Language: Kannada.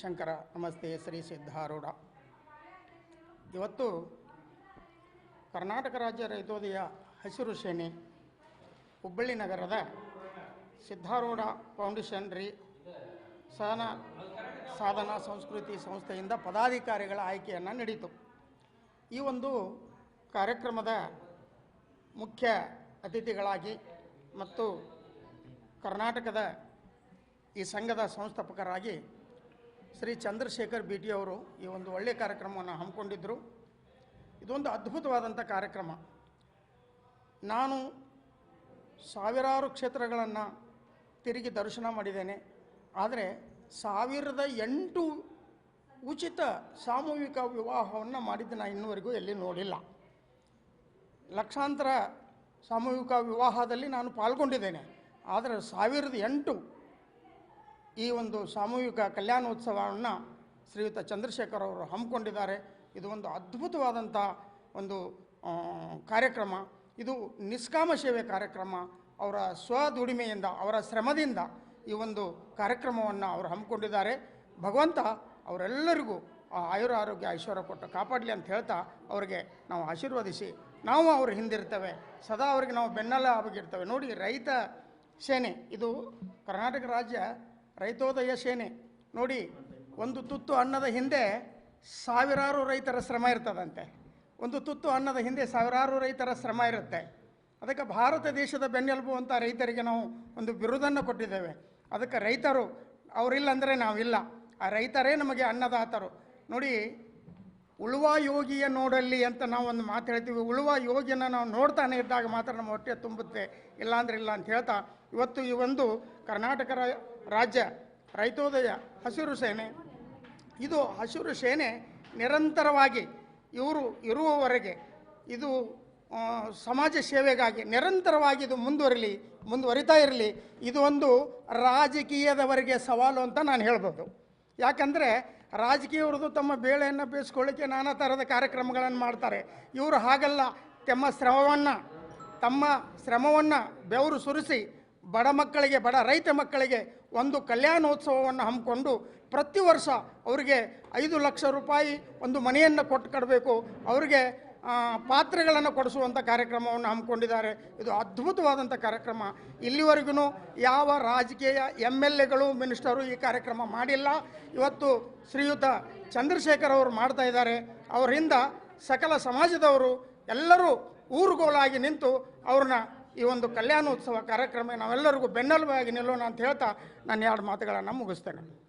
ಶಂಕರ, ನಮಸ್ತೆ ಶ್ರೀ ಸಿದ್ಧಾರೂಢ. ಇವತ್ತು ಕರ್ನಾಟಕ ರಾಜ್ಯ ರೈತೋದಯ ಹಸಿರು ಸೇನೆ ಹುಬ್ಬಳ್ಳಿ ನಗರದ ಸಿದ್ಧಾರೂಢ ಫೌಂಡೇಶನ್ ರೀ ಸಹನ, ಸಾಧನಾ ಸಂಸ್ಕೃತಿ ಸಂಸ್ಥೆಯಿಂದ ಪದಾಧಿಕಾರಿಗಳ ಆಯ್ಕೆಯನ್ನು ನಡೀತು. ಈ ಒಂದು ಕಾರ್ಯಕ್ರಮದ ಮುಖ್ಯ ಅತಿಥಿಗಳಾಗಿ ಮತ್ತು ಕರ್ನಾಟಕದ ಈ ಸಂಘದ ಸಂಸ್ಥಾಪಕರಾಗಿ ಶ್ರೀ ಚಂದ್ರಶೇಖರ್ ಬಿ ಟಿ ಅವರು ಈ ಒಂದು ಒಳ್ಳೆಯ ಕಾರ್ಯಕ್ರಮವನ್ನು ಹಮ್ಮಿಕೊಂಡಿದ್ದರು ಇದೊಂದು ಅದ್ಭುತವಾದಂಥ ಕಾರ್ಯಕ್ರಮ. ನಾನು ಸಾವಿರಾರು ಕ್ಷೇತ್ರಗಳನ್ನು ತಿರುಗಿ ದರ್ಶನ ಮಾಡಿದ್ದೇನೆ. ಆದರೆ ಸಾವಿರದ ಎಂಟು ಉಚಿತ ಸಾಮೂಹಿಕ ವಿವಾಹವನ್ನು ಮಾಡಿದ್ದು ನಾನು ಇನ್ನುವರೆಗೂ ಎಲ್ಲಿ ನೋಡಿಲ್ಲ. ಲಕ್ಷಾಂತರ ಸಾಮೂಹಿಕ ವಿವಾಹದಲ್ಲಿ ನಾನು ಪಾಲ್ಗೊಂಡಿದ್ದೇನೆ. ಆದರೆ ಸಾವಿರದ ಎಂಟು ಈ ಒಂದು ಸಾಮೂಹಿಕ ಕಲ್ಯಾಣೋತ್ಸವವನ್ನು ಶ್ರೀಯುತ ಚಂದ್ರಶೇಖರ್ ಅವರು ಹಮ್ಮಿಕೊಂಡಿದ್ದಾರೆ. ಇದು ಒಂದು ಅದ್ಭುತವಾದಂಥ ಒಂದು ಕಾರ್ಯಕ್ರಮ. ಇದು ನಿಷ್ಕಾಮ ಸೇವೆ ಕಾರ್ಯಕ್ರಮ. ಅವರ ಸ್ವದುಡಿಮೆಯಿಂದ, ಅವರ ಶ್ರಮದಿಂದ ಈ ಒಂದು ಕಾರ್ಯಕ್ರಮವನ್ನು ಅವರು ಹಮ್ಮಿಕೊಂಡಿದ್ದಾರೆ. ಭಗವಂತ ಅವರೆಲ್ಲರಿಗೂ ಆ ಆಯುರ ಆರೋಗ್ಯ, ಐಶ್ವರ್ಯ ಕೊಟ್ಟು ಕಾಪಾಡಲಿ ಅಂತ ಹೇಳ್ತಾ ಅವರಿಗೆ ನಾವು ಆಶೀರ್ವದಿಸಿ, ನಾವು ಅವ್ರ ಹಿಂದಿರ್ತೇವೆ. ಸದಾ ಅವರಿಗೆ ನಾವು ಬೆನ್ನೆಲ್ಲ ಆಗಿರ್ತೇವೆ ನೋಡಿ, ರೈತ ಸೇನೆ, ಇದು ಕರ್ನಾಟಕ ರಾಜ್ಯ ರೈತೋದಯ ಸೇನೆ. ನೋಡಿ, ಒಂದು ತುತ್ತು ಅನ್ನದ ಹಿಂದೆ ಸಾವಿರಾರು ರೈತರ ಶ್ರಮ ಇರ್ತದಂತೆ. ಒಂದು ತುತ್ತು ಅನ್ನದ ಹಿಂದೆ ಸಾವಿರಾರು ರೈತರ ಶ್ರಮ ಇರುತ್ತೆ. ಅದಕ್ಕೆ ಭಾರತ ದೇಶದ ಬೆನ್ನೆಲುಬು ಅಂತ ರೈತರಿಗೆ ನಾವು ಒಂದು ಬಿರುದನ್ನು ಕೊಟ್ಟಿದ್ದೇವೆ. ಅದಕ್ಕೆ ರೈತರು ಅವರಿಲ್ಲ ಅಂದರೆ ನಾವಿಲ್ಲ. ಆ ರೈತರೇ ನಮಗೆ ಅನ್ನದಾತರು. ನೋಡಿ, ಉಳುವ ಯೋಗಿಯ ನೋಡಲ್ಲಿ ಅಂತ ನಾವು ಒಂದು ಮಾತು ಹೇಳ್ತೀವಿ. ಉಳುವ ಯೋಗಿಯನ್ನು ನಾವು ನೋಡ್ತಾನೆ ಇದ್ದಾಗ ಮಾತ್ರ ನಮ್ಮ ಹೊಟ್ಟೆ ತುಂಬುತ್ತೆ. ಇಲ್ಲಾಂದ್ರೆ ಇಲ್ಲ ಅಂತ ಹೇಳ್ತಾ, ಇವತ್ತು ಈ ಒಂದು ಕರ್ನಾಟಕ ರಾಜ್ಯ, ರೈತೋದಯ ಹಸಿರು ಸೇನೆ. ಇದು ಹಸಿರು ಸೇನೆ ನಿರಂತರವಾಗಿ ಇವರು ಇರುವವರೆಗೆ ಇದು ಸಮಾಜ ಸೇವೆಗಾಗಿ ನಿರಂತರವಾಗಿ ಇದು ಮುಂದುವರಿಲಿ, ಮುಂದುವರಿತಾ ಇರಲಿ. ಇದು ಒಂದು ರಾಜಕೀಯದವರೆಗೆ ಸವಾಲು ಅಂತ ನಾನು ಹೇಳ್ಬೋದು. ಯಾಕಂದರೆ ರಾಜಕೀಯವ್ರದ್ದು ತಮ್ಮ ಬೇಳೆಯನ್ನು ಬೇಯಿಸ್ಕೊಳ್ಳಿಕ್ಕೆ ನಾನಾ ಥರದ ಕಾರ್ಯಕ್ರಮಗಳನ್ನು ಮಾಡ್ತಾರೆ. ಇವರು ಹಾಗಲ್ಲ, ತಮ್ಮ ಶ್ರಮವನ್ನು ತಮ್ಮ ಶ್ರಮವನ್ನು ಬೆವರು ಸುರಿಸಿ ಬಡ ಮಕ್ಕಳಿಗೆ, ಬಡ ರೈತ ಮಕ್ಕಳಿಗೆ ಒಂದು ಕಲ್ಯಾಣೋತ್ಸವವನ್ನು ಹಮ್ಮಿಕೊಂಡು ಪ್ರತಿ ವರ್ಷ ಅವರಿಗೆ ಐದು ಲಕ್ಷ ರೂಪಾಯಿ ಒಂದು ಮನೆಯನ್ನು ಕೊಟ್ಟು ಕಟ್ಟಬೇಕು. ಅವರಿಗೆ ಪಾತ್ರೆಗಳನ್ನು ಕೊಡಿಸುವಂಥ ಕಾರ್ಯಕ್ರಮವನ್ನು ಹಮ್ಮಿಕೊಂಡಿದ್ದಾರೆ. ಇದು ಅದ್ಭುತವಾದಂಥ ಕಾರ್ಯಕ್ರಮ. ಇಲ್ಲಿವರೆಗೂ ಯಾವ ರಾಜಕೀಯ ಎಂ ಎಲ್ ಎಗಳು ಮಿನಿಸ್ಟರು ಈ ಕಾರ್ಯಕ್ರಮ ಮಾಡಿಲ್ಲ. ಇವತ್ತು ಶ್ರೀಯುತ ಚಂದ್ರಶೇಖರ್ ಅವರು ಮಾಡ್ತಾ ಇದ್ದಾರೆ. ಅವರಿಂದ ಸಕಲ ಸಮಾಜದವರು ಎಲ್ಲರೂ ಊರುಗೋಲಾಗಿ ನಿಂತು ಅವ್ರನ್ನ ಈ ಒಂದು ಕಲ್ಯಾಣೋತ್ಸವ ಕಾರ್ಯಕ್ರಮ ನಾವೆಲ್ಲರಿಗೂ ಬೆನ್ನೆಲುಬಾಗಿ ನಿಲ್ಲೋಣ ಅಂತ ಹೇಳ್ತಾ ನಾನು ಎರಡು ಮಾತುಗಳನ್ನು ಮುಗಿಸ್ತೇನೆ.